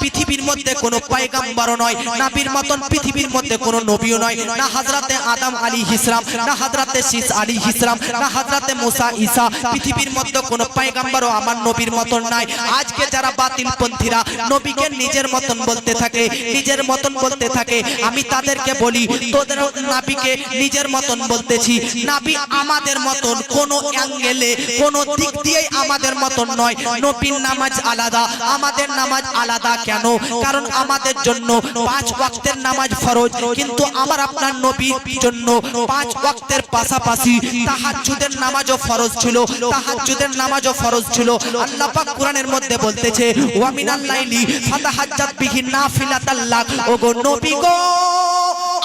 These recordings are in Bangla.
পৃথিবীর মধ্যে কোনো পয়গাম্বারও নয়, নাবির মতন পৃথিবীর মধ্যে কোনো নবীও নয়, না হাজরাতে আদম আলী ইসলাম না হাজরাতে শীষ আলী ইসলাম না হাজরাতে মুসা ঈসা, পৃথিবীর মধ্যে কোনো পয়গাম্বারও আমার নবীর মতন নাই। আজকে যারা বাতিল পন্থীরা নবীকে নিজের মতন বলতে থাকে, নিজের মতন বলতে থাকে, আমি তাদেরকে বলি, তোদের নাবিকে নিজের মতন বলতেছি। নাবি আমাদের মতন কোন অ্যাঙ্গেলে, কোন দিক দিয়েই আমাদের মতন নয়। নবীর নামাজ আলাদা, আমাদের নামাজ আলাদা কেন? কারণ আমাদের জন্য পাঁচ ওয়াক্তের নামাজ ফরজ, কিন্তু আমার আপনার নবীর জন্য পাঁচ ওয়াক্তের পাশাপাশি তাহাজ্জুদের নামাজও ফরজ ছিল, তাহাজ্জুদের নামাজও ফরজ ছিল। আল্লাহ পাক কোরআনের মধ্যে বলতেছে, ওয়া মিনাল লাইলি ফাতাহাজ্জাত বিহি নাফিলাতাল্লাহ ওগো নবী গো,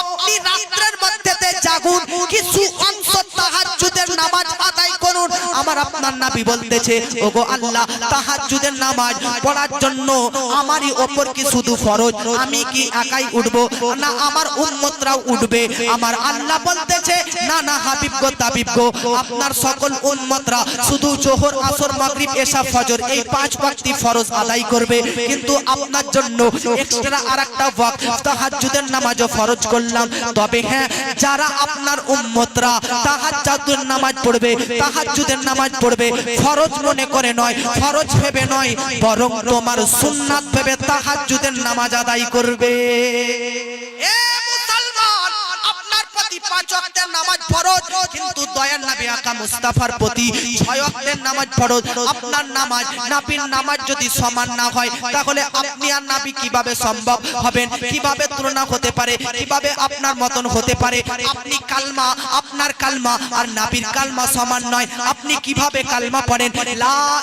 আপনি রাত্রের মধ্যেতে জাগুন, কিছু অংশ তাহাজ্জুদের নামাজ আমার আপনার নবী বলতেছে, ওগো আল্লাহ, তাহাজ্জুদের নামাজ পড়ার জন্য আমারই ওপর কি শুধু ফরজ? আমি কি একাই উঠবো? না, আমার উম্মতরাও উঠবে। আমার আল্লাহ বলতেছে, না না, হাবিব গো, তাবিব গো, আপনার সকল উম্মতরা শুধু জোহর, আসর, মাগরিব, এশা, ফজর এই পাঁচ ওয়াক্তি ফরজ আদায় করবে। কিন্তু আপনার জন্য এক্সট্রা আরেকটা ওয়াক্ত তাহাজ্জুদের নামাজও ফরজ করলাম। তবে হ্যাঁ যারা আপনার উম্মতরা তাহাজ্জুদের নামাজ পড়বে, তাহাজ্জুদের নামাজ পড়বে, ফরজ মনে করে নয়, ফরজ ভেবে নয়, বরং তোমার সুন্নাত ভেবে তাহাজ্জুদের নামাজ আদায় করবে। পাঁচ ওয়াক্তের নামাজ ফরজ, কিন্তু আপনার মতন হতে পারে? আপনি কালমা, আপনার কালমা, আর নাবির কালমা সমান নয়। আপনি কীভাবে কালমা পড়েন? লা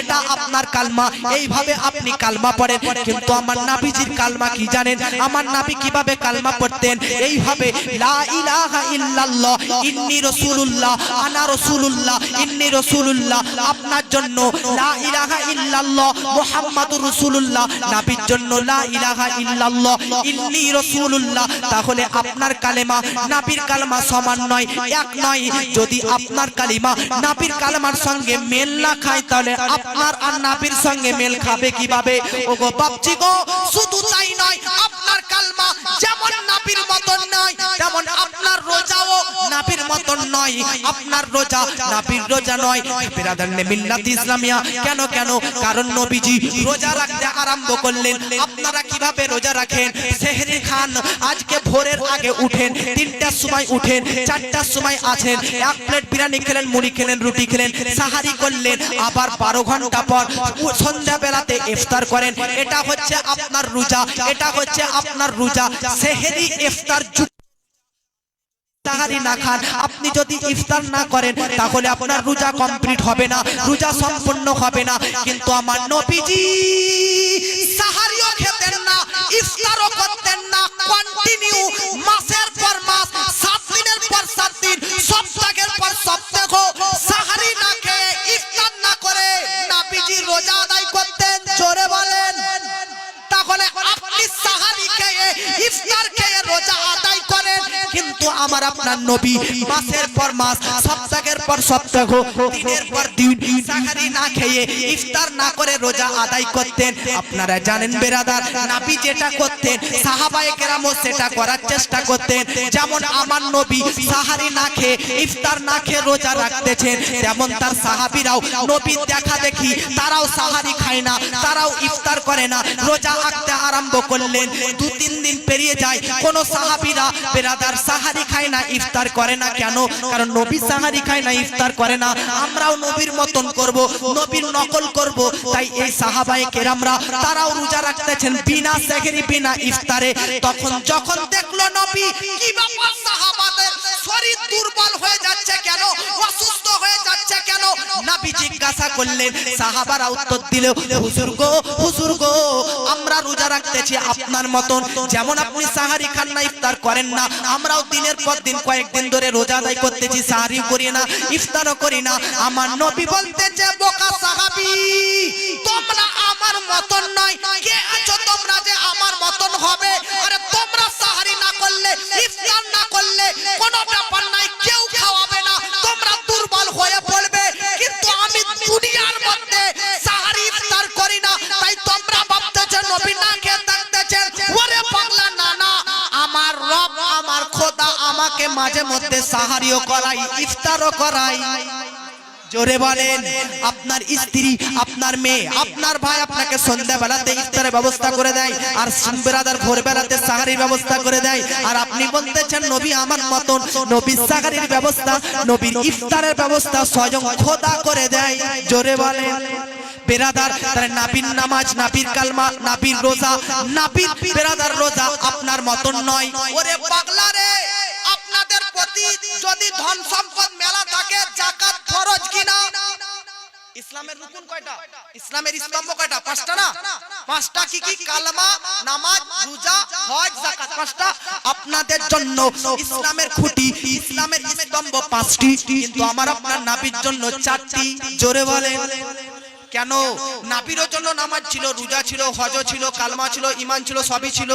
এটা আপনার কালমা। এইভাবে আপনি কালমা পড়েন। কিন্তু আমার নাবিজির কালমা কি জানেন? আমার নাবি কীভাবে কালমা পড়তেন? এইভাবে, লা ইলাহা ইল্লাল্লাহ, ইন্নী রাসূলুল্লাহ, আনা রাসূলুল্লাহ, ইন্নী রাসূলুল্লাহ। আপনার জন্য, লা ইলাহা ইল্লাল্লাহ, মুহাম্মাদুর রাসূলুল্লাহ। নাবির জন্য, লা ইলাহা ইল্লাল্লাহ, ইন্নী রাসূলুল্লাহ। তাহলে আপনার কালেমা নাবির কালেমা সমান নয়, এক নয়। যদি আপনার কালিমা নাবির কালেমার সঙ্গে মেল না খায়, তাহলে আপনার আর নাবির সঙ্গে মেল খাবে কীভাবে? ওগো বাপজি গো, শুধু তাই নয়, আপনার নয়, আপনার রোজা নাবির রোজা নয়। বিরাদার নে মিল্লাত ইসলামিয়া। কেন কেন? কারণ নবীজি রোজা রাখতে আরম্ভ করলেন। আপনারা কীভাবে রোজা রাখেন? সেহরি খান আজকে ভোরের আগে উঠেন, তিনটার সময় উঠেন, চারটার সময় আছেন। এক প্লেট বিরিয়ানি খেলেন, মুড়ি খেলেন, রুটি খেলেন, সাহারি করলেন। আবার বারো ঘণ্টা পর সন্ধ্যা বেলাতে ইফতার করেন। এটা হচ্ছে আপনার রোজা, এটা হচ্ছে আপনার রোজা। সেহেরি ইফতার তাহারি না খান। আপনি যদি ইফতার না করেন, তাহলে আপনার রোজা কমপ্লিট হবে না, রোজা সম্পূর্ণ হবে না। কিন্তু আমার নবীজি সাহারিও খেতেন না, ইফতারও করতেন না কন্টিনিউ মাসের পর মাস, সাত দিনের পর সাত দিন, সপ্তাহের পর সপ্তাহ আমার আপনার নবী। মাসের পর মাস, সপ্তাহের পর সপ্তাহ, দিনের পর দিন সাহারি না খেয়ে ইফতার না করে রোজা আদায় করতেন। আপনারা জানেন বেরাদার, নাবি যেটা করতেন, সাহাবায়ে কেরামও সেটা করার চেষ্টা করতেন। যেমন আমার নবী সাহারি না খেয়ে ইফতার না খেয়ে রোজা রাখতেছেন, তেমন তার সাহাবিরাও নবীর দেখা দেখি, তারাও সাহারি খায় না, তারাও ইফতার করে না, রোজা রাখতে আরম্ভ করলেন। দু তিন দিন পেরিয়ে যায়, কোন সাহাবীরা বেরাদার সাহারি খায় না, ইফতার করে না কেন? কারণ নবী সাহারি খায় না, ইফতার করে না। আমরাও নবীর মতন করব, নবীর নকল করব। তাই এই সাহাবায়ে কেরামরা, তারাও রোজা রাখতেছেন বিনা সেহেরি, বিনা ইফতারে। তখন যখন দেখল নবী, কি ব্যাপার সাহাবাদের? শরীর দুর্বল হয়ে যাচ্ছে কেন? অসুস্থ যাচ্ছে কেন? নবী জিজ্ঞাসা করলেন, সাহাবারা উত্তর দিল, হুজুর গো হুজুর গো, আমরা রোজা রাখতেছি আপনার মতন। যেমন আপনি সাহারি খান না ইফতার করেন না, আমরাও দিনের পর দিন কয়েকদিন ধরে রোজা আদায় করতেছি, সাহারি করি না, ইফতারও করি না। আমার নবী বলতেছে, বোকা সাহাবি, তোমরা আমার মতন নয়। কে আছো তোমরা যে আমার মতন হবে? সাহারিও করাই, ইফতারও করাই। জোরে বলেন, আপনার স্ত্রী, আপনার মেয়ে, আপনার ভাই আপনাকে সন্ধ্যা বেলাতে ইফতারের ব্যবস্থা করে দেয়, আর বেরাদার ভোর বেলাতে সাহারির ব্যবস্থা করে দেয়। আর আপনি বলতেছেন, নবী আমার মতন নবী সাহারির ব্যবস্থা, নবীর ইফতারের ব্যবস্থা স্বয়ং খোদা করে দেয়। জোরে বলেন। বেরাদার, তাহলে নাবির নামাজ, নাবির কালমা, নাবির রোজা, নাবির বেরাদার রোজা আপনার মতন নয়। ওরে পাগলা রে! যদি ধন সম্পদ মেলা থাকে, জাকাত কিনা? ইসলামের রুকুন কয়টা? ইসলামের স্তম্ভ কয়টা? পাঁচটা না? পাঁচটা কি কি? কালমা, নামাজ, রোজা, হজ পাঁচটা। আপনাদের জন্য ইসলামের খুঁটি, ইসলামের স্তম্ভ পাঁচটি। কিন্তু আমার আপনার নাবির জন্য চারটি। জোরে বলে কেন? নাপিরও জন্য নামাজ ছিল, রোজা ছিল, হজ ছিল, কালমা ছিল ইমান ছিল, সবই ছিল।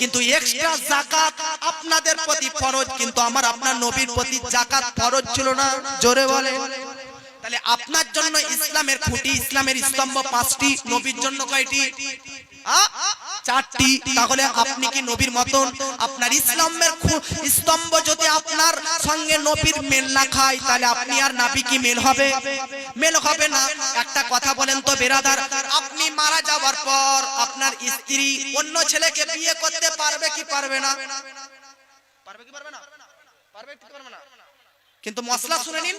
কিন্তু এক্সট্রা জাকাত আপনাদের প্রতি ফরজ, কিন্তু আমার আপনার নবীর প্রতি জাকাত ফরজ ছিল না। জোরে বলে তাহলে আপনার জন্য ইসলামের খুঁটি ইসলামের স্তম্ভ পাঁচটি, নবীর জন্য কয়টি? চারটি। তাহলে আপনি কি নবীর মতন? আপনার ইসলামের স্তম্ভ যদি আপনার সঙ্গে নবীর মেল না খায়, তাহলে আপনি আর নাবি কি মেল হবে? মেল হবে না। একটা কথা বলেন তো বেরাদার, আপনি মারা যাওয়ার পর আপনার স্ত্রী অন্য ছেলেকে বিয়ে করতে পারবে কি পারবে না? পারবে কি পারবে না? পারবে কি পারবে না? কিন্তু মশলা শুনে নিন।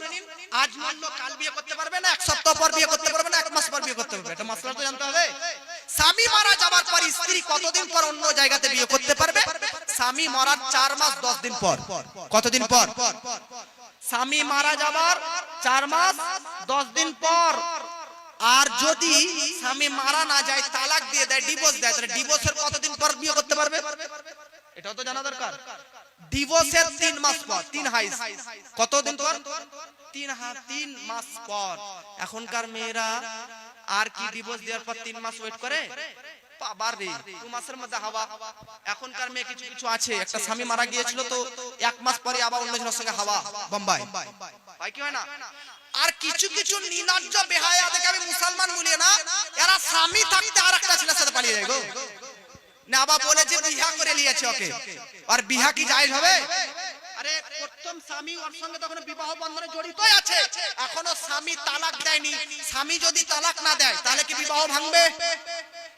আজ মানলো কাল বিয়ে করতে পারবে না, এক সপ্তাহ পর বিয়ে করতে পারবে না, এক মাস পর বিয়ে করতে পারবে। এটা মশলা তো জানতে হবে। স্বামী মারা যাবার পর স্ত্রী কতদিন পর অন্য জায়গাতে বিয়ে করতে পারবে? স্বামী মরার চার মাস, দশ দিন পর। কতদিন পর? স্বামী মারা যাবার চার মাস, দশ দিন পর। আর যদি স্বামী মারা না যায়, তালাক দিয়ে দেয় ডিভোর্স দেয়, তাহলে ডিভোর্সের কতদিন পর বিয়ে করতে পারবে? এটাও তো জানা দরকার। ডিভোর্সের তিন মাস পর তিন হাইস। কতদিন পর? তিন তিন মাস পর। এখনকার মেয়েরা আর কি ডিভোর্স দেওয়ার পর তিন মাস ওয়েট করে? বাবার রে দু মাসের মধ্যে হাওয়া। এখনকার মেয়ে কিছু কিছু আছে। একটা স্বামী মারা গিয়েছিল তো এক মাস পরে আবার অন্যজনের সঙ্গে হাওয়া। বোম্বাই। হয় কি হয় না? আর কিছু কিছু নিলজ্জ বেহায়া দেখে আমি মুসলমান বলি না। এরা স্বামী থাকতে আর একটা ছেলের সাথে পালিয়ে যায় গো। না বলেছে বিহা করে ওকে। আর বিহা কি জায়েজ হবে? আরে, প্রথম স্বামী ওর সঙ্গে তখন বিবাহ বন্ধনে জড়িতই আছে। এখনও স্বামী তালাক দেয়নি। স্বামী যদি তালাক না দেয়, তাহলে কি বিবাহ ভাঙবে?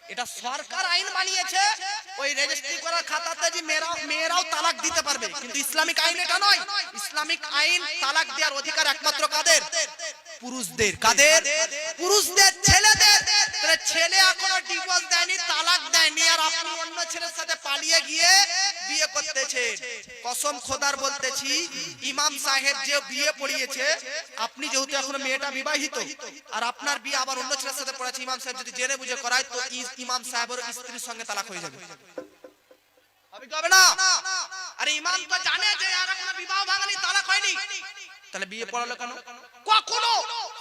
এটা সরকার আইন বানিয়েছে। ওই রেজিস্ট্রি করার খাতাতে যে মেয়েরা মেয়েরাও তালাক দিতে পারবে। কিন্তু ইসলামিক আইন এটা নয়। ইসলামিক আইন তালাক দেওয়ার অধিকার একমাত্র কাদের? পুরুষদের। কাদের? পুরুষদের, ছেলেদের। ছেলে এখনও ডিভোর্স দেয়নি, তালাক দেয়নি, আর আপনি অন্য ছেলের সাথে পালিয়ে গিয়ে বিয়ে করতেছে। কসম খোদার বলতেছি, ইমাম সাহেব যে বিয়ে পড়িয়েছে, আপনি যেহেতু এখনও মেয়েটা বিবাহিত, আর আপনার বিয়ে আবার অন্য ছেলের সাথে পড়াচ্ছে, ইমাম সাহেব যদি জেনে বুঝে করায়, তো ইমাম সাহেবের স্ত্রীর সঙ্গে তালাক হয়ে যাবে। হবে কি হবে না? আরে ইমাম তো জানে যে আর এখনও বিবাহ ভাঙানি, তালাক হয়নি। তাহলে বিয়ে পড়ালো কেন? কখনো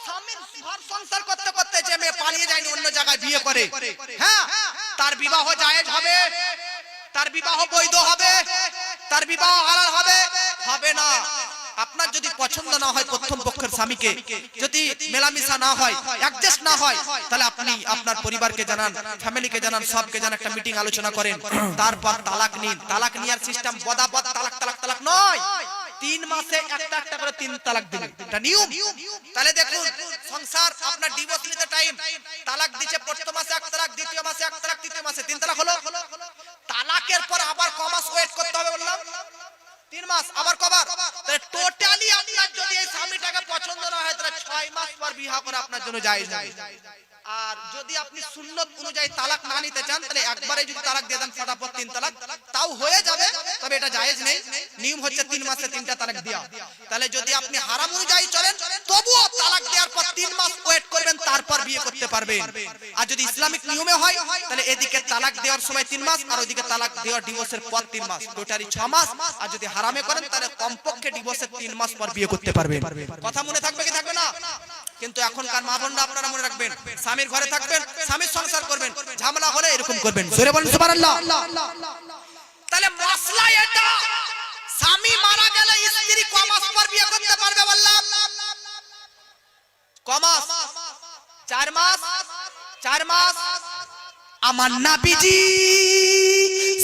স্বামীর ঘর সংসার করতে করতে যে মেয়ে পালিয়ে যায়নি অন্য জায়গায় বিয়ে করে। হ্যাঁ তার বিবাহ জায়েজ হবে তার বিবাহ বৈধ হবে তার বিবাহ হালাল হবে হবে না। আপনার যদি পছন্দ না হয় প্রথম পক্ষের স্বামীকে যদি মেলামেশা না হয় অ্যাডজাস্ট না হয় তাহলে আপনি আপনার পরিবারকে জানান ফ্যামিলিকে জানান সবকে জানান একটা মিটিং আলোচনা করেন। তারপর তালাক নিন তালাক নেওয়ার সিস্টেম বদাবদ তালাক তালাক তালাক নয়। তিন মাসে একটা একটা করে তিন তালাক দিবেন এটা নিয়ম। তাহলে দেখুন, সংসার, আপনার ডিভোর্স নিতে টাইম তালাক দিচ্ছে প্রথম মাসে এক তালাক, দ্বিতীয় মাসে এক তালাক, তৃতীয় মাসে তিন তালাক হলো। তালাকের পর আবার ক মাস ওয়েট করতে হবে বললাম? তিন মাস, আবার কবার? তাহলে টোটালি আপনার যদি এই স্বামীটাকে পছন্দ না হয়, তাহলে ছয় মাস পর বিবাহ করে আপনার জন্য জায়েজ হবে। আর যদি আপনি সুন্নত অনুযায়ী তালাক না নিতে চান, তাহলে একবারে যদি তালাক দিয়ে দেন ফটাফট তিন তালাক, তাও হয়ে যাবে, তবে এটা জায়েজ নেই। নিয়ম হচ্ছে মাসে তিনটা তালাক দেওয়া তাহলে যদি আপনি হারাম অনুযায়ী চলেন, তবুও তালাক দেওয়ার পর তিন মাস ওয়েট করবেন, তারপর বিয়ে করতে পারবেন। আর যদি ইসলামিক নিয়মে হয়, তাহলে এদিকে তালাক দেওয়ার সময় তিন মাস, আর ওইদিকে তালাক দেওয়ার ডিভোর্সের পর তিন মাস। টোটালি ছ মাস, আর যদি হারামে করেন, তাহলে কমপক্ষে ডিভোর্সের তিন মাস পর বিয়ে করতে পারবেন। কথা মনে থাকবে কি থাকবে না? কিন্তু এখনকার মা বোনরা আপনারা মনে রাখবেন, স্বামীর ঘরে থাকবেন, স্বামীর সংসার করবেন, ঝামেলা হলে এরকম করবেন। জোরে বলেন সুবহানাল্লাহ। তাহলে মশলা এটা। স্বামী মারা গেলে স্ত্রী কমাস মাস পর বিয়ে করতে পারবে বললাম। কমাস। মাস চার মাস। চার মাস। আমার নাবিজি।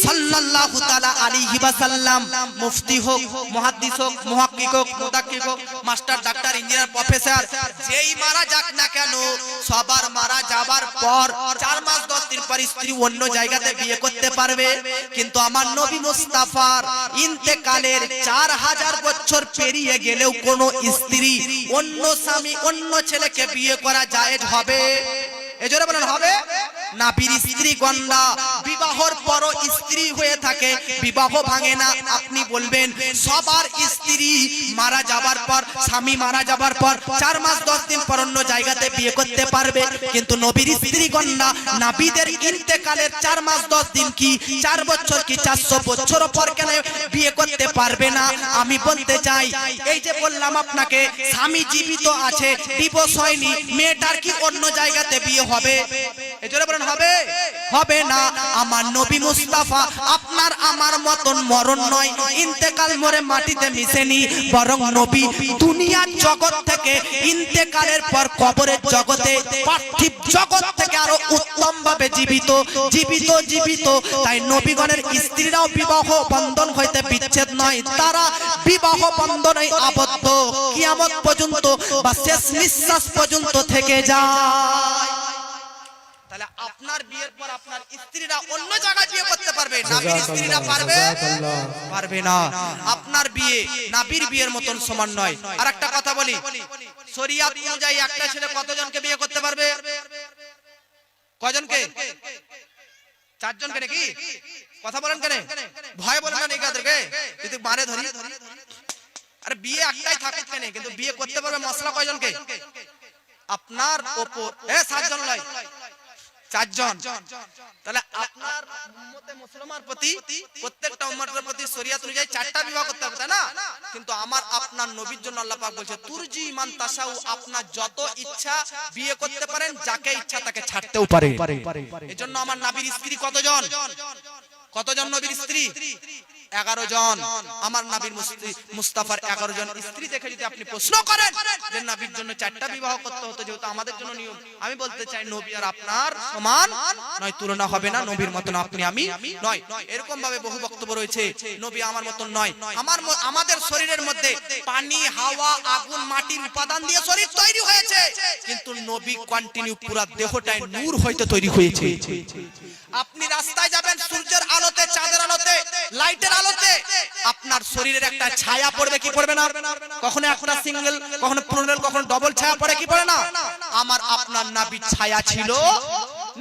সাল্লাল্লাহু তাআলা আলাইহি ওয়াসাল্লাম, মুফতি হোক, মুহাদ্দিস হোক, মুহাক্কিক হোক মুদাক্কিক হোক, মাস্টার, ডাক্তার, ইঞ্জিনিয়ার, প্রফেসর, যেই মারা যাক না কেন, সবার মারা যাবার পর চার মাস, দশ দিন পর স্ত্রী অন্য জায়গাতে বিয়ে করতে পারবে। কিন্তু আমার নবী মুস্তাফার ইন্তেকালের চার হাজার বছর পেরিয়ে গেলেও কোন স্ত্রী অন্য স্বামী, অন্য ছেলেকে বিয়ে করা জায়েজ হবে? এজন্য বলেন, হবে? নাবির স্ত্রী গন্ডা, বিবাহর পর স্ত্রী হয়ে থাকে, বিবাহ ভাঙে না। আপনি বলবেন, সবার স্ত্রী মারা যাবার পর, স্বামী মারা যাবার পর চার মাস, দশ দিন পর অন্য জায়গাতে বিয়ে করতে পারবে। কিন্তু নবীর স্ত্রী গন্ডা, নাবিদের ইন্তেকালের চার মাস, দশ দিন কি, চার বছর কি, চারশো বছর পর কেন বিয়ে করতে পারবে না? আমি বলতে চাই, এই যে বললাম আপনাকে, স্বামী জীবিত আছে দিবস হয়নি, মেয়েটার কি অন্য জায়গাতে বিয়ে হবে? হবে? না। আমার নবী মুস্তাফা, আপনার আমার মতন মরণ নয়। ইন্তেকাল মরে মাটিতে মিশেনি। বরং নবী দুনিয়ার জগৎ থেকে ইন্তেকালের পর কবরের জগতে, পার্থিব জগৎ থেকে আরও উত্তম ভাবে জীবিত জীবিত জীবিত। তাই নবীগণের স্ত্রীরাও বিবাহ বন্ধন হইতে বিচ্ছেদ নয়। তারা বিবাহ বন্ধনে আবদ্ধ। কিয়ামত পর্যন্ত বা শেষ নিঃশ্বাস পর্যন্ত থেকে যায়। আপনার বিয়ের পর আপনার স্ত্রীরা অন্য জায়গায় বিয়ে করতে পারবে। নাবির স্ত্রীরা পারবে? পারবে না। আপনার বিয়ে নাবির বিয়ের মতন সমান নয়। আর একটা কথা বলি। শরিয়াত অনুযায়ী একটা ছেলে কতজনকে বিয়ে করতে পারবে? কজনকে? চারজনকে নাকি? কথা বলেন কেন? ভয় বলেন না নিকাদেরকে যদি বারে ধরি। আরে বিয়ে একটাই থাকুক কেন কিন্তু বিয়ে করতে পারবে মশলা কয়জনকে? আপনার ওপর। এ সাতজন লয় চারজন। তাহলে আপনার উম্মতে মুসলমান প্রতি প্রত্যেকটা উম্মতের প্রতি শরিয়াত অনুযায়ী চারটা বিবাহ করতে হবে তাই না? কিন্তু আমার আপনার নবীর জন্য আল্লাহ পাক বলছে তুরজি মান তাসাউ আপনার যত ইচ্ছা বিয়ে করতে পারেন যাকে ইচ্ছা তাকে ছাড়তেও পারে এজন্য আমার নবীর স্ত্রী কতজন? কতজন নবীর স্ত্রী? এগারো জন। আমার নাবির মুস্তাফার এগারো জন স্ত্রী দেখে যদি আপনি প্রশ্ন করেন যে নাবির জন্য চারটা বিবাহ করতে হতো যেহেতু আমাদের জন্য নিয়ম। আমি বলতে চাই নবী আর আপনার সমান নয় তুলনা হবে না নবীর মতন আপনি আমি নয়। এরকম ভাবে বহু বক্তব্য রয়েছে নবী আমার মতন নয়। আমার আমাদের শরীরের মধ্যে পানি হাওয়া আগুন মাটির উপাদান দিয়ে শরীর তৈরি হয়েছে। কিন্তু নবী কন্টিনিউ পুরা দেহটাই নূর হইতে তৈরি হয়েছে। আপনি রাস্তায় যাবেন, সূর্যের আলোতে, চাঁদের আলোতে, লাইটের আলোতে, আপনার শরীরের একটা ছায়া পড়বে, কি পড়বে না? কখনো একটা সিঙ্গেল, কখনো পুরোনো কখনো ডবল ছায়া পড়ে, কি পড়ে না? আমার, আপনার নাবি ছায়া ছিল?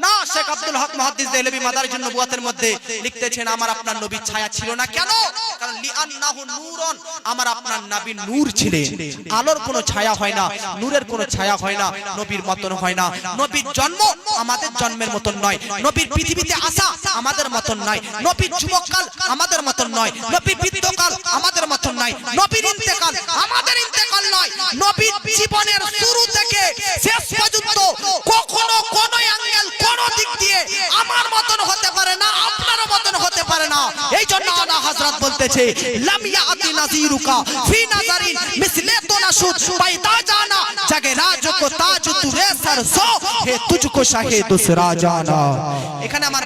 না, শেখ আব্দুল হক মুহাদ্দিস মাদার জন্য বুয়াতের মধ্যে লিখতেছেন, আমার, আপনার নবীর ছায়া ছিল না। কেন? কারণ লিআন্নাহু নূরন, আমার আপনার নবী নূর ছিলেন। আলোর কোনো ছায়া হয় না, নূরের কোনো ছায়া হয় না, নবীর মতন হয় না। নবীর জন্ম আমাদের জন্মের মতন নয়, নবীর পৃথিবীতে আসা আমাদের মতন নয়, নবীর যুবককাল আমাদের মতন নয়, নবীর বৃদ্ধকাল আমাদের মতন নয়, নবীর ইন্তেকাল আমাদের ইন্তেকাল নয়, নবীর জীবনের এই জন্য আলা হযরত বলতেছে, লাম ইয়াতি নাজিরুকা ফি নাজারিন মিসলে তো নাশুদ পাইতা জানা, জাগে রাজ কো তাজ তুরে সর সো হে তুঝকো শাহে দুসরা জানা। এখানে আমার